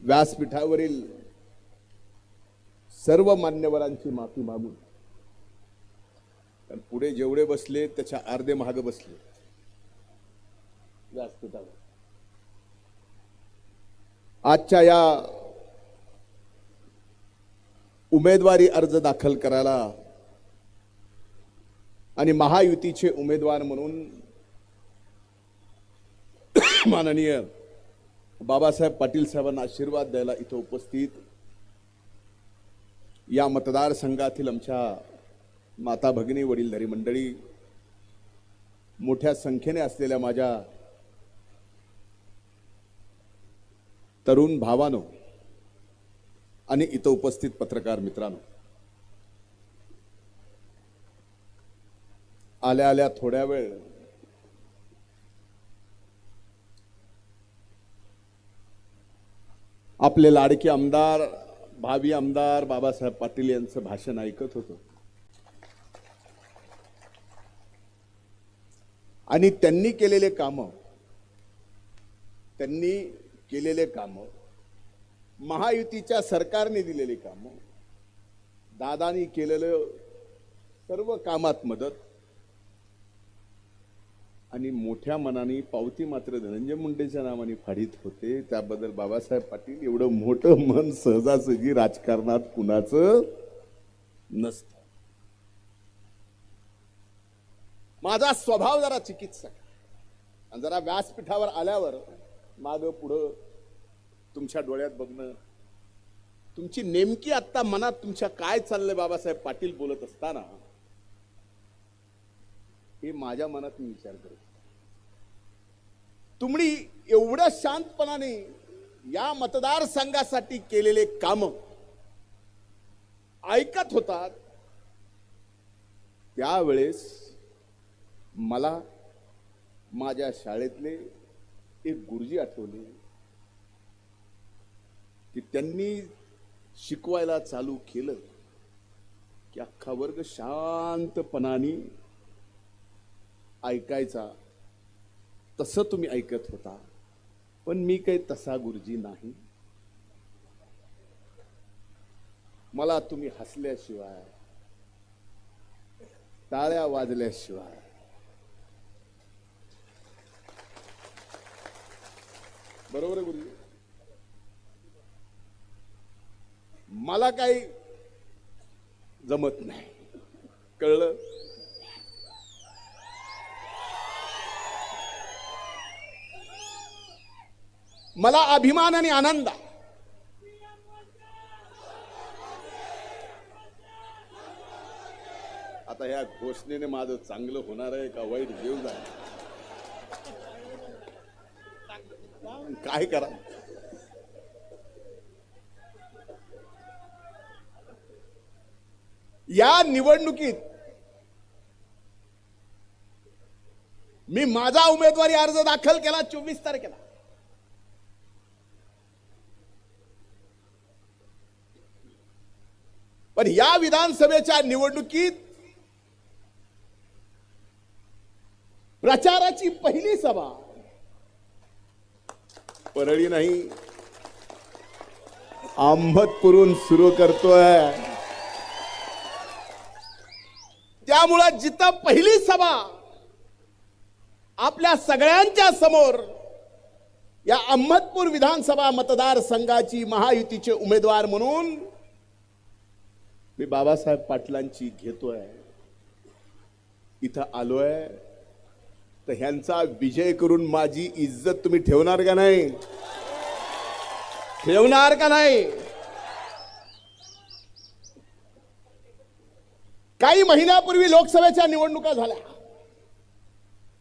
व्यासपीठावरील सर्व मान्यवरांची माफी मागून कारण पुढे जेवढे बसले त्याच्या अर्धे महाग बसले. व्यासपीठावर. आजच्या या उमेदवारी अर्ज दाखल करायला आणि महायुतीचे उमेदवार म्हणून माननीय बाबासाहेब पाटील साहेबांना आशीर्वाद द्यायला इथं उपस्थित. या मतदारसंघातील आमच्या माता भगिनी वडीलधारी मंडळी मोठ्या संख्येने असलेल्या माझ्या तरुण भावानो आणि इथं उपस्थित पत्रकार मित्रांनो आल्या आल्या थोड्या वेळ आपले लाडके आमदार भावी आमदार बाबासाहेब पाटील यांचं भाषण ऐकत होतो. आणि त्यांनी केलेले कामं त्यांनी केलेले कामं महायुतीच्या सरकारने दिलेली कामं दादानी केलेलं सर्व कामात मदत आणि मोठ्या मनाने पावती मात्र धनंजय मुंडेच्या नावाने फाडीत होते. त्याबद्दल बाबासाहेब पाटील एवढं मोठं मन सहजासहजी राजकारणात कुणाचं नसतं. माझा स्वभाव जरा चिकित्सक आणि जरा व्यासपीठावर आल्यावर माग पुढं तुमच्या डोळ्यात बघणं तुमची नेमकी आत्ता मनात तुमच्या काय चाललंय बाबासाहेब पाटील बोलत असताना हे माझ्या मनात मी विचार करतो. तुम्ही एवढ्या शांतपणाने या मतदारसंघासाठी केलेले काम ऐकत होतात त्यावेळेस मला माझ्या शाळेतले एक गुरुजी आठवले की त्यांनी शिकवायला चालू केलं की अख्खा वर्ग शांतपणाने ऐकायचा. तसं तुम्ही ऐकत होता. पण मी काही तसा गुरुजी नाही. मला तुम्ही हसल्याशिवाय टाळ्या वाजल्याशिवाय. बरोबर आहे गुरुजी? मला काही जमत नाही. कळलं? मला अभिमान आणि आनंद. आहे. आता ह्या घोषणेने माझं चांगलं होणार आहे का वाईट देव जाय काय करा? या निवडणुकीत मी माझा उमेदवारी अर्ज दाखल केला चोवीस तारखेला. पण या विधानसभेच्या निवडणुकीत प्रचाराची पहिली सभा परळी नाही. आंबतपुरून सुरू करतोय. त्यामुळं जिथं पहिली सभा आपल्या सगळ्यांच्या समोर या अहमदपूर विधानसभा मतदारसंघाची महायुतीचे उमेदवार म्हणून मी बाबासाहेब पाटलांची घेतोय इथं आलोय. तर ह्यांचा विजय करून माझी इज्जत तुम्ही ठेवणार का नाही? ठेवणार का नाही? काही महिन्यापूर्वी लोकसभेच्या निवडणुका झाल्या.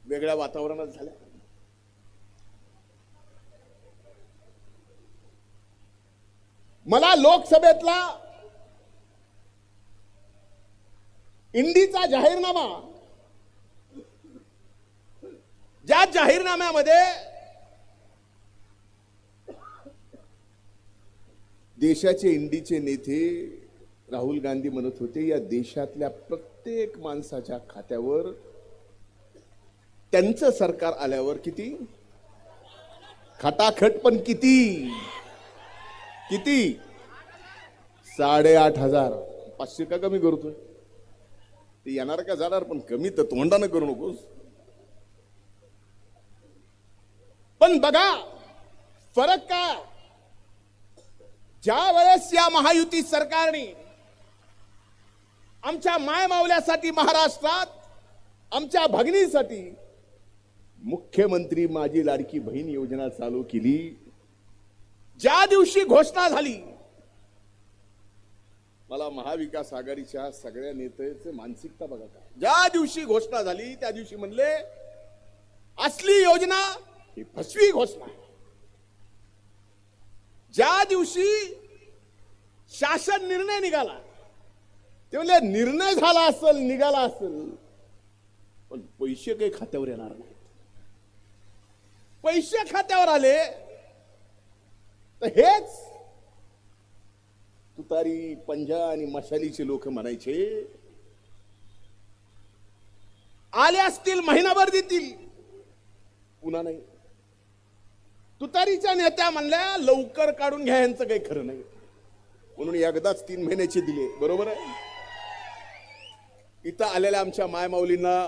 वेगळ्या वातावरणात झाल्या. मला लोकसभेतला इंडीचा जाहीरनामा. ज्या जाहीरनाम्यामध्ये देशाचे इंडीचे नेते राहुल गांधी म्हणत होते या देशातल्या प्रत्येक माणसाच्या खात्यावर त्यांचं सरकार आल्यावर किती? खटाखट पण किती? किती? साडेआठ हजार. पाचशे का कमी करतोय? ते येणार का जाणार? पण कमी तर तोंडानं करू नकोस. पण बघा फरक काय? ज्या वेळेस या महायुती सरकारने आमच्या माय मावल्यासाठी महाराष्ट्रात आमच्या भगिनीसाठी मुख्यमंत्री माझी लाडकी बहीण योजना चालू केली. ज्या दिवशी घोषणा झाली मला महाविकास आघाडीच्या सगळ्या नेत्याचे मानसिकता बघा का. ज्या दिवशी घोषणा झाली त्या दिवशी म्हणले असली योजना ही फसवी घोषणा ज्या दिवशी शासन निर्णय निघाला ते म्हणजे निर्णय झाला असेल निघाला असेल पण पैसे काही खात्यावर येणार नाही पैसे खात्यावर आले तर हेच तुतारी पंजा आणि मशालीचे लोक म्हणायचे आले असतील महिनाभर देतील. पुन्हा नाही. तुतारीच्या नेत्या म्हणल्या लवकर काढून घ्या यांचं काही खरं नाही. म्हणून एकदाच तीन महिन्याचे दिले. बरोबर आहे? इथं आलेल्या आमच्या मायमाऊलींना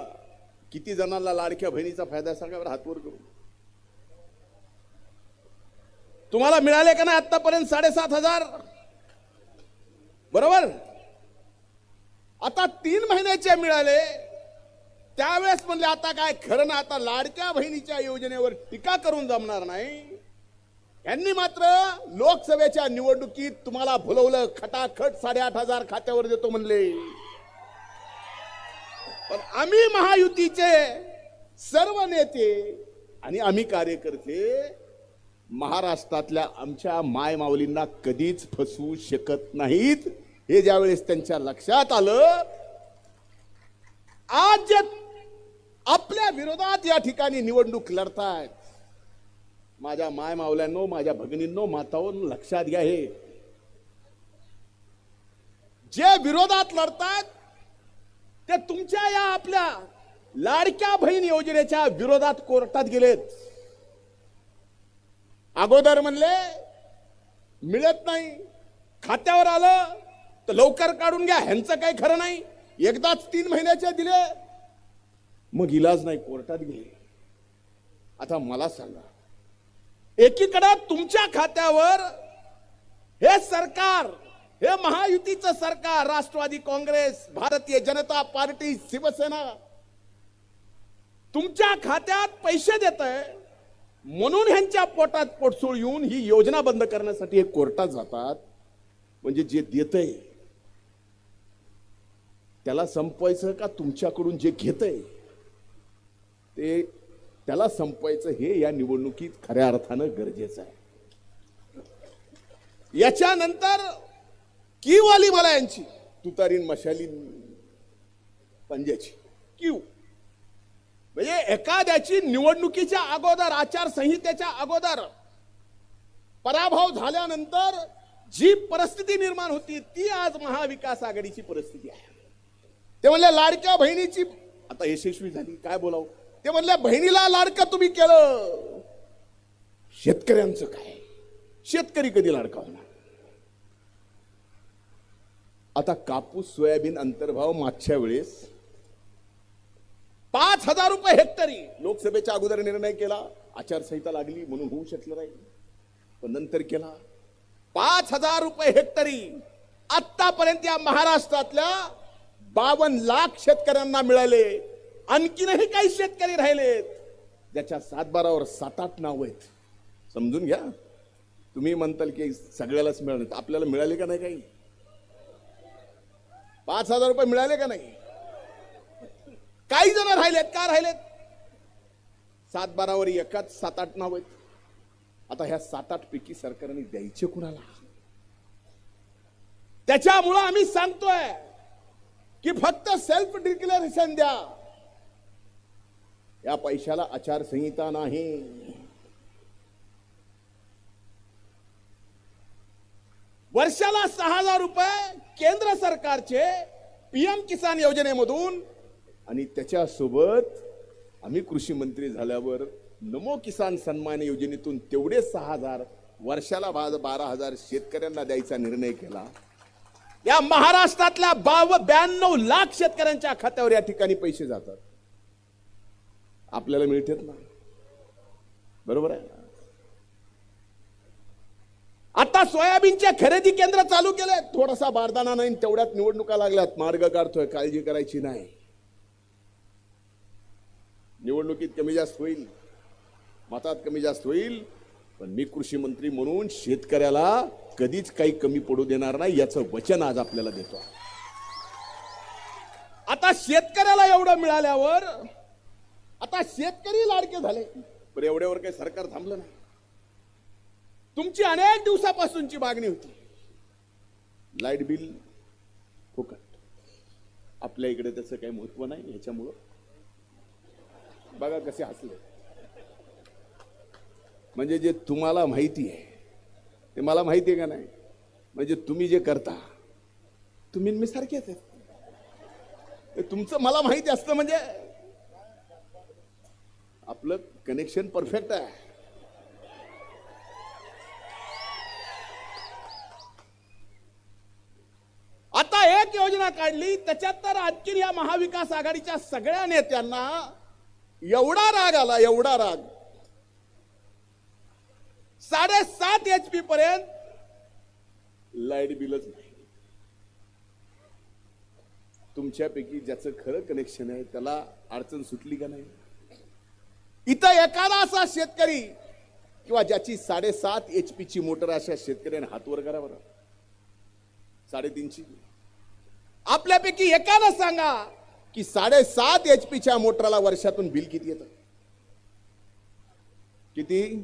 किती जणांना लाडक्या बहिणीचा फायदा सांगा हातवर करू तुम्हाला मिळाले का नाही आतापर्यंत साडेसात हजार? बरोबर? आता तीन महिन्याचे मिळाले. त्यावेळेस म्हणले आता काय खरं ना आता लाडक्या बहिणीच्या योजनेवर टीका करून जमणार नाही. यांनी मात्र लोकसभेच्या निवडणुकीत तुम्हाला भुलवलं. खटाखट साडेआठ हजार खात्यावर देतो म्हणले. पण आम्ही महायुतीचे सर्व नेते आणि आम्ही कार्यकर्ते महाराष्ट्रातल्या आमच्या मायमावलींना कधीच फसवू शकत नाहीत. हे ज्यावेळेस त्यांच्या लक्षात आलं आज जे आपल्या विरोधात या ठिकाणी निवडणूक लढतायत. माझ्या माय मावल्यांनो माझ्या भगिनींनो माताओं लक्षात घ्या हे. जे विरोधात लढतात ते तुमच्या या आपल्या लाडक्या बहीण योजनेच्या विरोधात कोर्टात गेलेत. अगोदर म्हणले मिळत नाही. खात्यावर आलं तर लवकर काढून घ्या. ह्यांचं काही खरं नाही. एकदाच तीन महिन्याचे दिले. मग इलाज नाही कोर्टात गेले. आता मला सांगा एकीकडे तुमच्या खात्यावर हे सरकार हे महायुतीचं सरकार राष्ट्रवादी काँग्रेस भारतीय जनता पार्टी शिवसेना तुमच्या खात्यात पैसे देत आहे म्हणून ह्यांच्या पोटात पोटसूळ येऊन ही योजना बंद करण्यासाठी हे कोर्टात जातात म्हणजे जे देतय त्याला संपवायचं का तुमच्याकडून जे घेतय ते त्याला संपवायचं हे या निवडणुकीत खऱ्या अर्थानं गरजेचं आहे. याच्यानंतर किव आली मला यांची? तुतारीन मशाली पंजाची. किव म्हणजे एखाद्याची निवडणुकीच्या अगोदर आचारसंहितेच्या अगोदर पराभव झाल्यानंतर जी परिस्थिती निर्माण होती ती आज महाविकास आघाडीची परिस्थिती आहे. ते म्हणले लाडक्या बहिणीची आता यशस्वी झाली काय बोलावं? ते म्हणले बहिणीला लाडकं तुम्ही केलं. शेतकऱ्यांचं काय? शेतकरी कधी लाडका होणार? आता कापूस सोयाबीन अंतर्भाव मागच्या वेळेस पाच हजार रुपये हेक्टरी. लोकसभेच्या अगोदर निर्णय केला. आचारसंहिता लागली म्हणून होऊ शकलं नाही. पण नंतर केला. पाच हजार रुपये हेक्टरी. आतापर्यंत या महाराष्ट्रातल्या बावन लाख शेतकऱ्यांना मिळाले. आणखीनही काही शेतकरी राहिलेत. ज्याच्या सातबारावर सात आठ नाव आहेत. समजून घ्या. तुम्ही म्हणताल की सगळ्यालाच मिळाले आपल्याला मिळाले का नाही काही? पाच हजार रुपये मिळाले का नाही? काही जण राहिलेत का राहिलेत? सात बारावर एकाच सात आठ नाव आहेत. आता ह्या सात आठ पैकी सरकारने द्यायचे कुणाला? त्याच्यामुळं आम्ही सांगतोय की फक्त सेल्फ डिक्लेरेशन द्या. या पैशाला आचारसंहिता नाही. वर्षाला सहा हजार रुपये केंद्र सरकारचे पीएम किसान योजनेमधून आणि त्याच्यासोबत आम्ही कृषी मंत्री झाल्यावर नमो किसान सन्मान योजनेतून तेवढे सहा हजार वर्षाला भाज बारा हजार शेतकऱ्यांना द्यायचा निर्णय केला. या महाराष्ट्रातल्या बाव ब्याण्णव लाख शेतकऱ्यांच्या खात्यावर या ठिकाणी पैसे जातात. आपल्याला मिळतात ना? बरोबर आहे आता सोयाबीनचे खरेदी केंद्र चालू केले थोडासा बारदाना नाही तेवढ्यात निवडणुका लागल्यात. मार्ग काढतोय काळजी करायची नाही. निवडणुकीत कमी जास्त होईल मतात कमी जास्त होईल पण मी कृषी मंत्री म्हणून शेतकऱ्याला कधीच काही कमी पडू देणार नाही याचं वचन आज आपल्याला देतो आता शेतकऱ्याला एवढं मिळाल्यावर आता शेतकरी लाडके झाले. पण एवढ्यावर काही सरकार थांबलं नाही. तुमची अनेक दिवसापासूनची मागणी होती. लाइट बिल फुकट. आपल्या इकडे त्याचं काही महत्त्व नाही ह्याच्यामुळं बघा कसे हसले. म्हणजे जे तुम्हाला माहिती आहे ते मला माहिती आहे का नाही? म्हणजे तुम्ही जे करता तुम्ही मी सारखेच आहेत. ते तुमचं मला माहिती असतं म्हणजे आपलं कनेक्शन परफेक्ट आहे. आता एक योजना काढली त्याच्यात तर आणखी या महाविकास आघाडीच्या सगळ्या नेत्यांना एवढा राग आला एवढा राग. साडेसात एच पी पर्यंत लाइट बिलच नाही. तुमच्यापैकी ज्याचं खरं कनेक्शन आहे त्याला अडचण सुटली का नाही? इथं एखादा असा शेतकरी किंवा ज्याची साडेसात एच ची मोटर अशा शेतकऱ्याने हातवर करा बरं. साडेतीनची आपल्यापैकी एकानं सांगा की साडेसात एच पीच्या मोटरला वर्षातून बिल किती येतं? किती?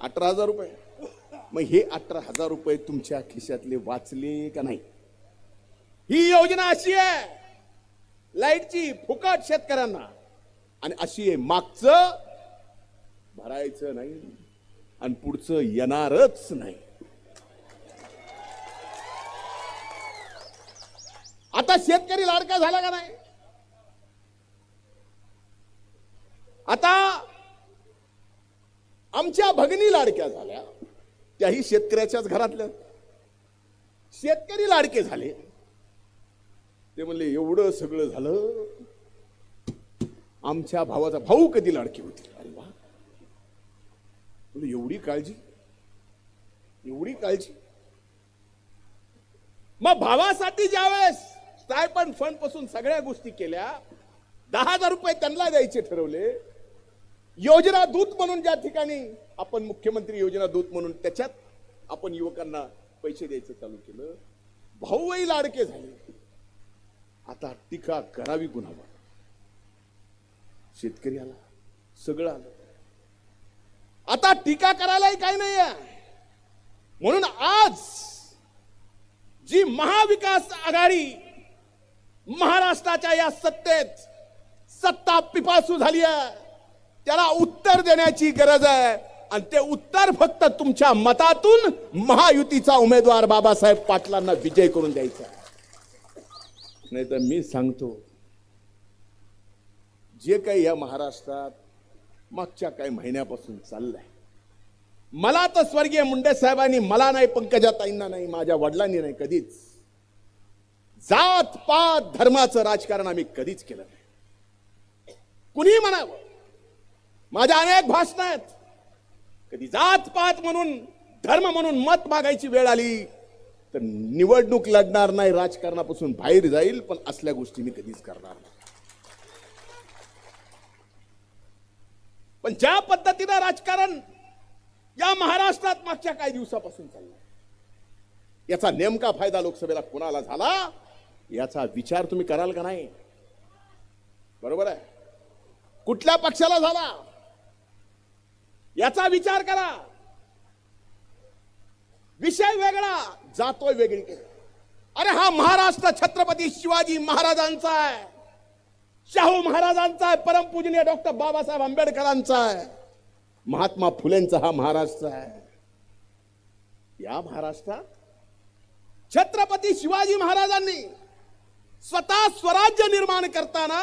अठरा हजार रुपये. मग हे अठरा हजार रुपये तुमच्या खिशातले वाचले का नाही? ही योजना अशी आहे. लाईटची फुकट शेतकऱ्यांना. आणि अशी आहे मागचं भरायचं नाही आणि पुढचं येणारच नाही. आता शेतकरी लाडका झाला का नाही? आता आमच्या भगिनी लाडक्या झाल्या. त्याही शेतकऱ्याच्याच घरातल्या. शेतकरी लाडके झाले. ते म्हणले एवढं सगळं झालं. आमच्या भावाचा भाऊ कधी लाडकी होती अरे वा. एवढी काळजी. एवढी काळजी. मग भावासाठी ज्यावेळेस स्टायपन फंडपासून सगळ्या गोष्टी केल्या दहा हजार रुपये त्यांना द्यायचे ठरवले योजना दूत म्हणून ज्या ठिकाणी आपण मुख्यमंत्री योजना दूत म्हणून त्याच्यात आपण युवकांना पैसे द्यायचं चालू केलं. भाऊही लाडके झाले. आता टीका करावी गुन्हावर शेतकरी आला. सगळं आलं. आता टीका करायलाही काही नाही म्हणून आज जी महाविकास आघाडी महाराष्ट्राच्या या सत्तेत सत्ता पिपासू झाली आहे. त्याला उत्तर देण्याची गरज आहे. आणि ते उत्तर फक्त तुमच्या मतातून महायुतीचा उमेदवार बाबासाहेब पाटलांना विजय करून द्यायचा आहे. नाही तर मी सांगतो जे काही या महाराष्ट्रात मागच्या काही महिन्यापासून चाललंय मला तर स्वर्गीय मुंडे साहेबांनी मला नाही पंकजाताईंना नाही माझ्या वडिलांनी नाही कधीच. जात पात धर्माचं राजकारण आम्ही कधीच केलं नाही. कुणी म्हणावं? माझ्या अनेक भाषण आहेत. कधी जात पात म्हणून धर्म म्हणून मत मागायची वेळ आली तर निवडणूक लढणार नाही राजकारणापासून बाहेर जाईल पण असल्या गोष्टी मी कधीच करणार नाही. पण ज्या पद्धतीनं राजकारण या महाराष्ट्रात मागच्या काही दिवसापासून चाललंय याचा नेमका फायदा लोकसभेला कोणाला झाला याचा विचार तुम्ही कराल का नाही? बरोबर आहे. कुठल्या पक्षाला झाला? याचा विचार करा. विषय वेगळा जातोय वेगळीकडे अरे हा महाराष्ट्र छत्रपती शिवाजी महाराजांचा आहे. शाहू महाराजांचा आहे परमपूजनीय डॉक्टर बाबासाहेब आंबेडकरांचा आहे. महात्मा फुलेंचा हा महाराष्ट्र आहे. या महाराष्ट्रात छत्रपती शिवाजी महाराजांनी स्वतः स्वराज्य निर्माण करताना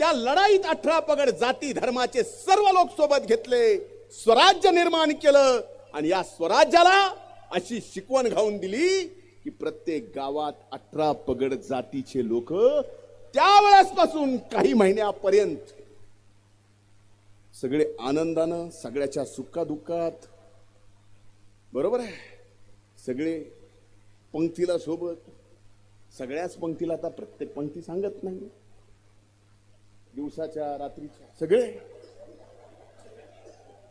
त्या लढाईत अठरा पगड जाती धर्माचे सर्व लोक सोबत घेतले. स्वराज्य निर्माण केलं आणि या स्वराज्याला अशी शिकवण घाऊन दिली की प्रत्येक गावात अठरा पगड जातीचे लोक त्यावेळेसपासून काही महिन्यापर्यंत सगळे आनंदानं सगळ्याच्या सुखादुःखात बरोबर आहे? सगळे पंक्तीला सोबत सगळ्याच पंक्तीला आता प्रत्येक पंक्ती सांगत नाही. दिवसाच्या रात्रीच्या सगळे.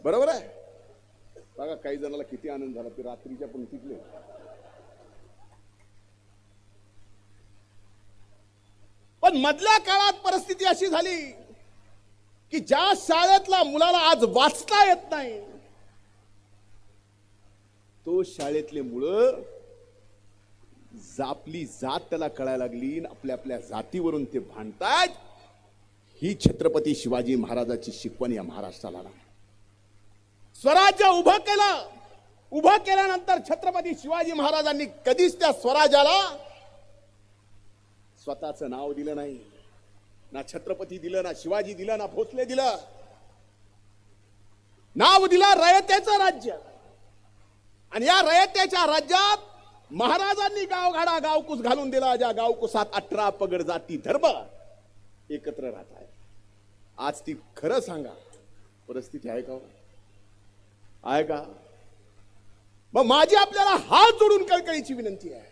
बरोबर आहे? बघा काही जणाला किती आनंद झाला ते रात्रीच्या पंक्तीतले पण मधल्या काळात परिस्थिती अशी झाली की ज्या शाळेतला मुलाला आज वाचता येत नाही तो शाळेतले मुलं आपली जात त्याला कळायला लागली आणि आपल्या आपल्या जातीवरून ते भांडतायत. ही छत्रपती शिवाजी महाराजाची शिकवण या महाराष्ट्राला स्वराज्य उभं केलं. उभं केल्यानंतर छत्रपती शिवाजी महाराजांनी कधीच त्या स्वराज्याला स्वतःचं नाव दिलं नाही. ना छत्रपती दिलं ना शिवाजी दिलं ना भोसले दिलं. नाव दिलं रयतेचं राज्य. आणि या रयतेच्या राज्यात महाराजांनी गावघाडा गावकुस घालून दिला ज्या गावकुसात अठरा पगड जाती धर्म एकत्र राहत आहे आज ती खरं सांगा. परिस्थिती आहे का हो? आहे का मग माझी आपल्याला हात जोडून कळकळीची विनंती आहे.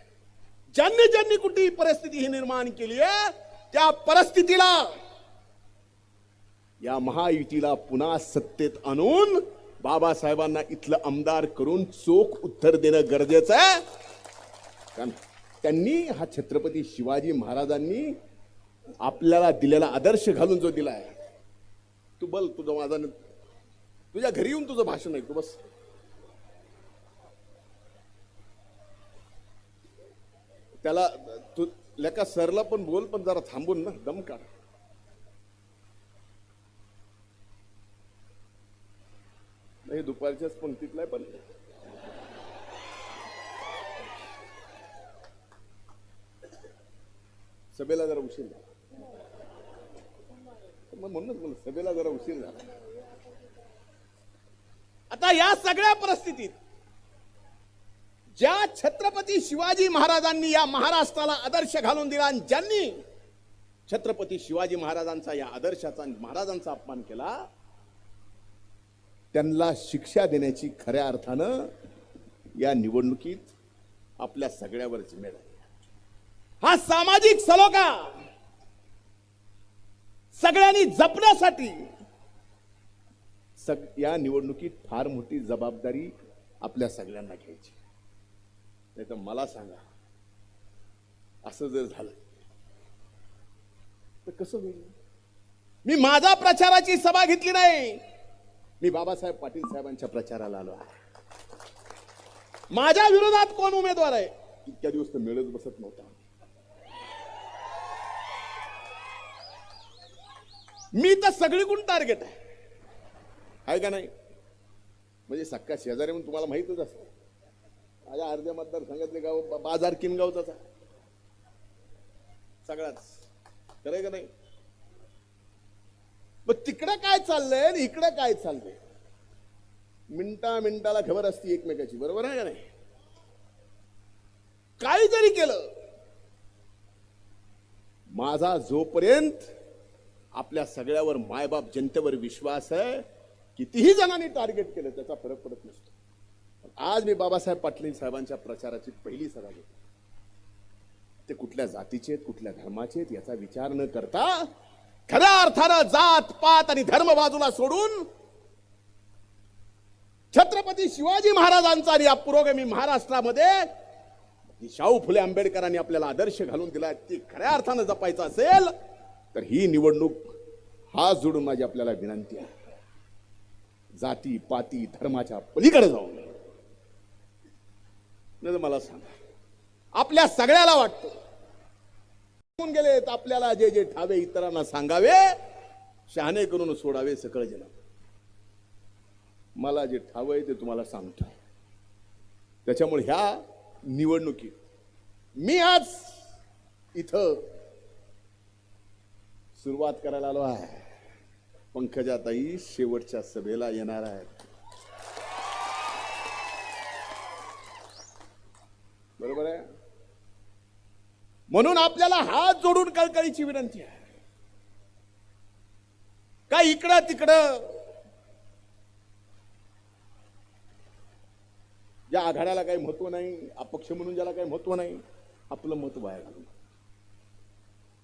ज्यांनी ज्यांनी कुठली परिस्थिती ही निर्माण केली आहे त्या परिस्थितीला या महायुतीला पुन्हा सत्तेत आणून बाबासाहेबांना इथलं आमदार करून चोख उत्तर देणं गरजेचं आहे. कारण त्यांनी हा छत्रपती शिवाजी महाराजांनी आपल्याला दिलेला आदर्श घालून जो दिलाय तू बल तुझं माझा तुझ्या घरी येऊन तुझं भाषण ऐकतो तू बस. त्याला तू लेका सरला पण बोल पण जरा थांबून ना दम काढ. नाही दुपारच्याच पंक्तीतला आहे पण. सभेला जरा उशीर झाला. मग म्हणूनच बोल सभेला जरा उशीर झाला. आता या सगळ्या परिस्थितीत ज्या छत्रपती शिवाजी महाराजांनी या महाराष्ट्राला आदर्श घालून दिला आणि ज्यांनी छत्रपती शिवाजी महाराजांचा या आदर्शाचा महाराजांचा अपमान केला त्यांना शिक्षा देण्याची खऱ्या अर्थानं या निवडणुकीत आपल्या सगळ्यावर जिम्मेदारी हा सामाजिक सलोखा सगळ्यांनी जपण्यासाठी सग या निवडणुकीत फार मोठी जबाबदारी आपल्या सगळ्यांना घ्यायची. नाही तर मला सांगा असं जर झालं तर कसं होईल? मी माझा प्रचाराची सभा घेतली नाही. मी बाबासाहेब पाटील साहेबांच्या प्रचाराला आलो आहे. माझ्या विरोधात कोण उमेदवार आहे? इतक्या दिवस तर मिळत बसत नव्हता. मी तर सगळीकडून टार्गेट आहे. आहे का नाही? म्हणजे सक्का शेजारी म्हणून तुम्हाला माहितच असतं माझ्या अर्ध्या मतदारसंघातले गाव बाजार किनगावचाच आहे सगळाच. खरंय का नाही? मग तिकडे काय चाललंय आणि इकडे काय चाललंय? मिनटा मिनटाला खबर असती एकमेकाची. बरोबर आहे का नाही? काही जरी केलं माझा जोपर्यंत आपल्या सगळ्यावर मायबाप जनतेवर विश्वास आहे कितीही जणांनी टार्गेट केलं त्याचा फरक पडत नसतो. आज मी बाबासाहेब पाटील साहेबांच्या प्रचाराची पहिली सभा घेतो ते कुठल्या जातीचे आहेत कुठल्या धर्माचे आहेत याचा विचार न करता खऱ्या अर्थानं जात पात आणि धर्म बाजूला सोडून छत्रपती शिवाजी महाराजांचा आणि या पुरोगामी महाराष्ट्रामध्ये शाहू फुले आंबेडकरांनी आपल्याला आदर्श घालून दिला ती खऱ्या अर्थानं जपायचं असेल तर ही निवडणूक हात जोडून माझी आपल्याला विनंती आहे. जाती पाती धर्माच्या पलीकडे जाऊ नये. नाही मला सांगा. आपल्या सगळ्याला वाटतं. होऊन गेलेत आपल्याला जे जे ठावे इतरांना सांगावे शहाणे करून सोडावे सकळ जन. मला जे ठाव आहे ते तुम्हाला सांगतो. त्याच्यामुळे ह्या निवडणुकीत मी आज इथं सुरुवात करायला आलो आहे. पंकजाताई शेवटच्या सभेला येणार आहेत. बरोबर आहे? म्हणून आपल्याला हात जोडून कळकळीची विनंती आहे. का इकडं तिकडं? या आघाड्याला काही महत्त्व नाही अपक्ष म्हणून ज्याला काही महत्त्व नाही आपलं मत बाहेर घालून.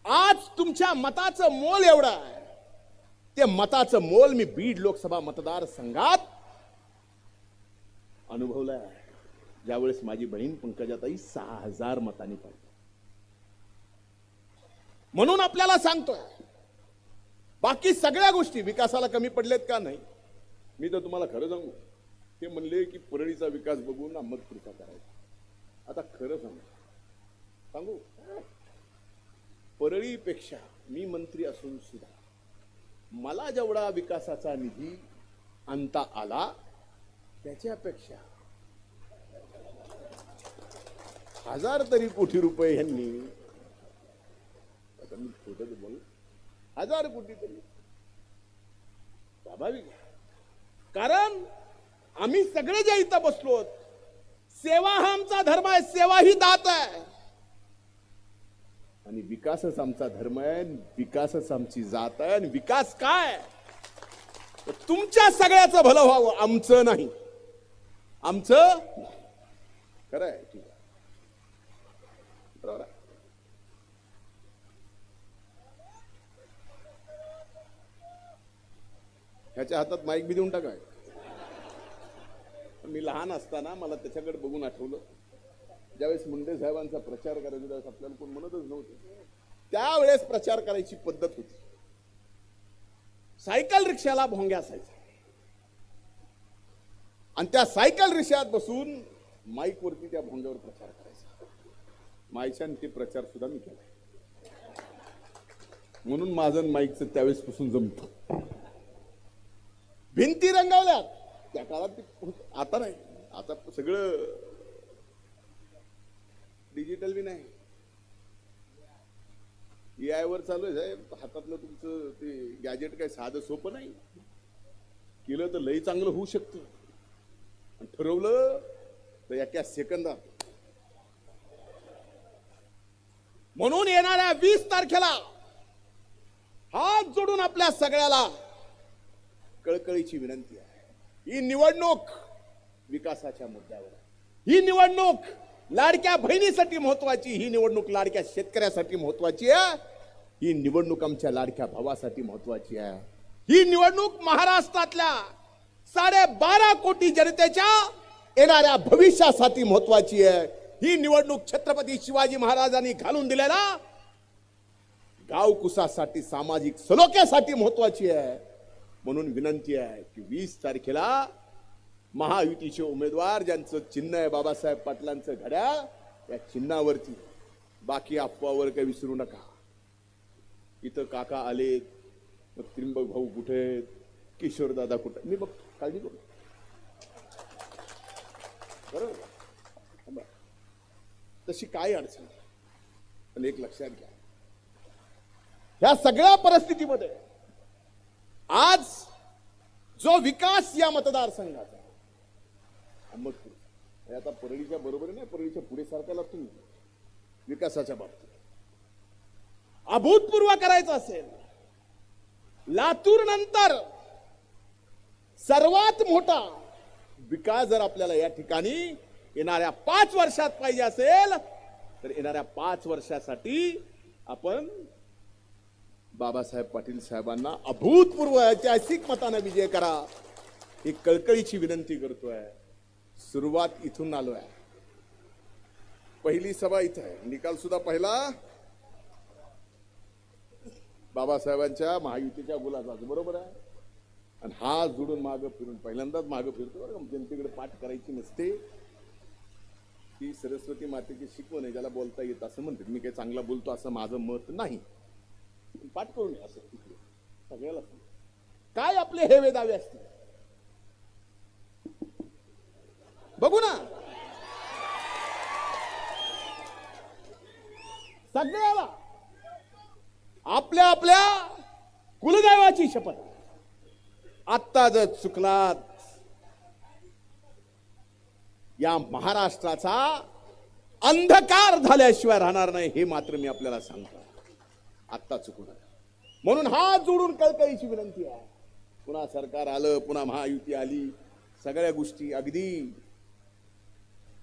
आज तुमच्या मताचं मोल एवढं आहे. ते मताचं मोल मी बीड लोकसभा मतदारसंघात अनुभवलंय. आहे ज्यावेळेस माझी बहीण पंकजाताई सहा हजार मतांनी पाहिजे म्हणून आपल्याला सांगतोय बाकी सगळ्या गोष्टी विकासाला कमी पडलेत का नाही मी तर तुम्हाला खरं सांगू ते म्हणले की परळीचा विकास बघून अहमदपूरचा करायचा. आता खरं सांगू सांगू? परळीपेक्षा मी मंत्री असून सुद्धा मला जेवढा विकासाचा निधी आणता आला त्याच्यापेक्षा हजार तरी कोटी रुपये ह्यांनी आता मी छोटच बोल हजार कोटी तरी. स्वाभाविक कारण आम्ही सगळे ज्या इथं बसलो सेवा हा आमचा धर्म आहे सेवा ही दात आहे. आणि विकासच आमचा धर्म आहे विकासच आमची जात आहे आणि विकास काय? तुमच्या सगळ्याचं भलं व्हावं आमचं नाही. आमचं खरं आहे ठीक आहे. बरोबर आहे. ह्याच्या हातात माईक बी देऊन टाकाय मी लहान असताना मला त्याच्याकडे बघून आठवलं. ज्यावेळेस मुंडे साहेबांचा प्रचार करायचा त्यावेळेस आपल्याला कोण म्हणतच नव्हतं. त्यावेळेस प्रचार करायची पद्धत होती. सायकल रिक्षाला भोंग्या असायचा. आणि त्या सायकल रिक्षात बसून माईक वरती त्या भोंग्यावर प्रचार करायचा. माईच्याने ते प्रचार सुद्धा मी केला. म्हणून माझं माईकचं त्यावेळेस पासून जमत. भिंती रंगवल्यात. त्या काळात ते आता नाही. आता सगळं डिजिटल बी नाही. AI वर चालू आहे साहेब. हातातलं तुमचं ते गॅजेट काय साधं सोपं नाही. केलं तर लई चांगलं होऊ शकतं. आणि ठरवलं तर एका सेकंदात म्हणून येणाऱ्या वीस तारखेला हात जोडून आपल्या सगळ्याला कळकळीची विनंती आहे. ही निवडणूक विकासाच्या मुद्द्यावर ही निवडणूक लाडक्या बहिणीसाठी महत्वाची ही निवडणूक लाडक्या शेतकऱ्यासाठी महत्वाची आहे. ही निवडणूक आमच्या लाडक्या भावासाठी महत्वाची आहे. ही निवडणूक महाराष्ट्रातल्या साडेबारा कोटी जनतेच्या येणाऱ्या भविष्यासाठी महत्वाची आहे. ही निवडणूक छत्रपती शिवाजी महाराजांनी घालून दिलेला गावकुसासाठी सामाजिक सलोख्यासाठी महत्वाची आहे. म्हणून विनंती आहे की वीस तारखेला महायुतीचे उमेदवार ज्यांचं चिन्ह आहे बाबासाहेब पाटलांचं घड्याळ या चिन्हावरती. बाकी अफवावर काही विसरू नका. इथं काका आलेत मग त्रिंबक भाऊ कुठे आहेत किशोरदादा कुठे मी बघ काळजी करू बरोबर? तशी काय अडचण पण एक लक्षात घ्या. ह्या सगळ्या परिस्थितीमध्ये आज जो विकास या मतदारसंघाचा अहमदपूर आता परळीच्या बरोबर नाही परळीच्या पुढे सारख्याला तुम्ही विकासाच्या बाबतीत. अभूतपूर्व करायचं असेल लातूर नंतर सर्वात मोठा विकास जर आपल्याला या ठिकाणी येणाऱ्या पाच वर्षात पाहिजे असेल तर येणाऱ्या पाच वर्षासाठी आपण बाबासाहेब पाटील साहेबांना अभूतपूर्व ऐतिहासिक मतानं विजय करा ही कळकळीची विनंती करतोय. सुरुवात इथून आलो आहे. पहिली सभा इथं आहे. निकाल सुद्धा पहिला. बाबासाहेबांच्या महायुतीच्या गुलाबाचा बरोबर आहे? आणि हा जुडून मागं फिरून पहिल्यांदाच मागं फिरतो बरं का, जनतेकडे पाठ करायची नसते. ती सरस्वती मातेची शिकवण आहे ज्याला बोलता येत असं म्हणते मी काही चांगला बोलतो असं माझं मत नाही. पाठ करून ये असं. इकडे. सगळ्याला काय आपले हे वेदावे असतील बघू ना. सगळ्याला. आपल्या आपल्या कुलदैवाची शपथ. आत्ता जर चुकलात या महाराष्ट्राचा अंधकार झाल्याशिवाय राहणार नाही हे मात्र मी आपल्याला सांगतो. आत्ता चुकू नका म्हणून हात जोडून कळकळीची विनंती आहे. पुन्हा सरकार आलं पुन्हा महायुती आली सगळ्या गोष्टी अगदी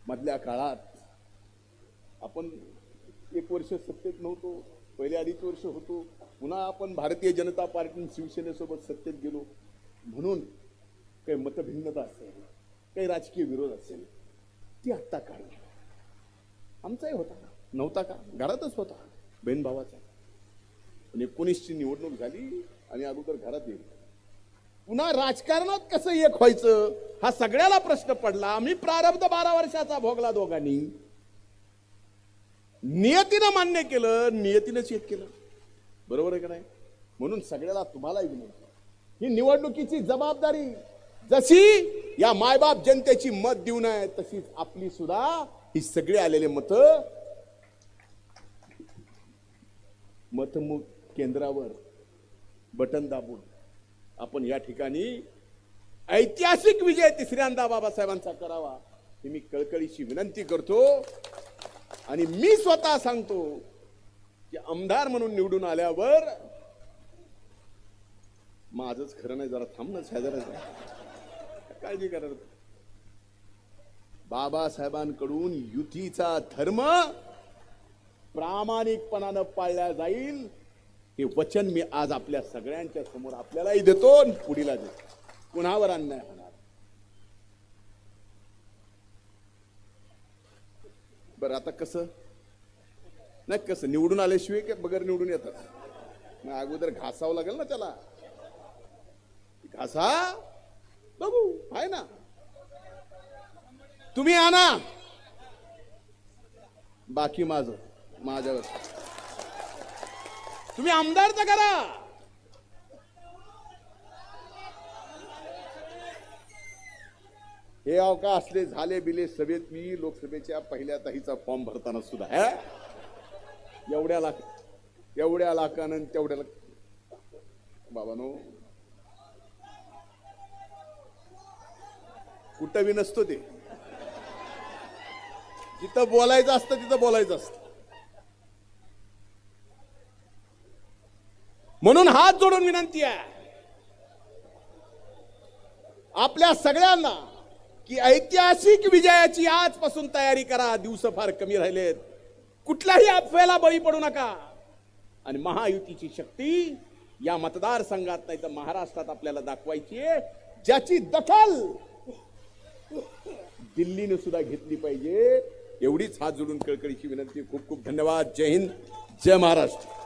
मधल्या काळात आपण एक वर्ष सत्तेत नव्हतो पहिले अडीच वर्ष होतो. पुन्हा आपण भारतीय जनता पार्टी शिवसेनेसोबत सत्तेत गेलो. म्हणून काही मतभिन्नता असेल काही राजकीय विरोध असेल ती आत्ता काढली आमचाही होता नव्हता का? घरातच होता. बहीण भावाचा. एकोणीसची निवडणूक झाली आणि अगोदर घरात येईल. पुन्हा राजकारणात कसं एक व्हायचं? हा सगळ्याला प्रश्न पडला. आम्ही प्रारब्ध बारा वर्षाचा भोगला दोघांनी. नियतीनं मान्य केलं नियतीनं एक केलं. बरोबर आहे का नाही? म्हणून सगळ्याला तुम्हालाही विनंती. ही निवडणुकीची जबाबदारी. जशी या मायबाप जनतेची मत देऊ नये तशीच आपली सुद्धा ही सगळी आलेले मत मतमूक केंद्रावर बटन दाबून आपण या ठिकाणी ऐतिहासिक विजय तिसऱ्यांदा बाबासाहेबांचा करावा ही मी कळकळीची विनंती करतो. आणि मी स्वतः सांगतो की आमदार म्हणून निवडून आल्यावर माझंच खरं नाही जरा थांब ना शेजाऱ्याचं काळजी करत बाबासाहेबांकडून युतीचा धर्म प्रामाणिकपणानं पाळला जाईल. हे वचन मी आज आपल्या सगळ्यांच्या समोर आपल्यालाही देतो पुढीला देतो. कुणावर अन्याय होणार? बरं आता कसं? नाही कसं? निवडून आल्याशिवाय की बगर निवडून येतात? मग अगोदर घासावं लागेल ना त्याला. घासा. बघू आहे ना. तुम्ही आणा. बाकी माझं माझ्यावर. तुम्ही आमदार तर करा. हे अव का असले झाले बिले सभेत मी लोकसभेच्या पहिल्या ताईचा फॉर्म भरताना सुद्धा एवढ्या लाख एवढ्या लाखानं तेवढ्या लाख बाबानो. कुठं बी नसतो ते. जिथं बोलायचं असतं तिथं बोलायचं असतं. म्हणून हात जोडून विनंती आहे. आपल्या सगळ्यांना की ऐतिहासिक विजयाची आजपासून तयारी करा. दिवस फार कमी राहिलेत. कुठल्याही अफवेला बळी पडू नका. आणि महायुतीची शक्ती या मतदारसंघात नाही तर महाराष्ट्रात आपल्याला दाखवायची आहे. ज्याची दखल दिल्लीने सुद्धा घेतली पाहिजे. एवढीच हात जोडून कळकळीची विनंती. खूप खूप धन्यवाद. जय हिंद. जय महाराष्ट्र.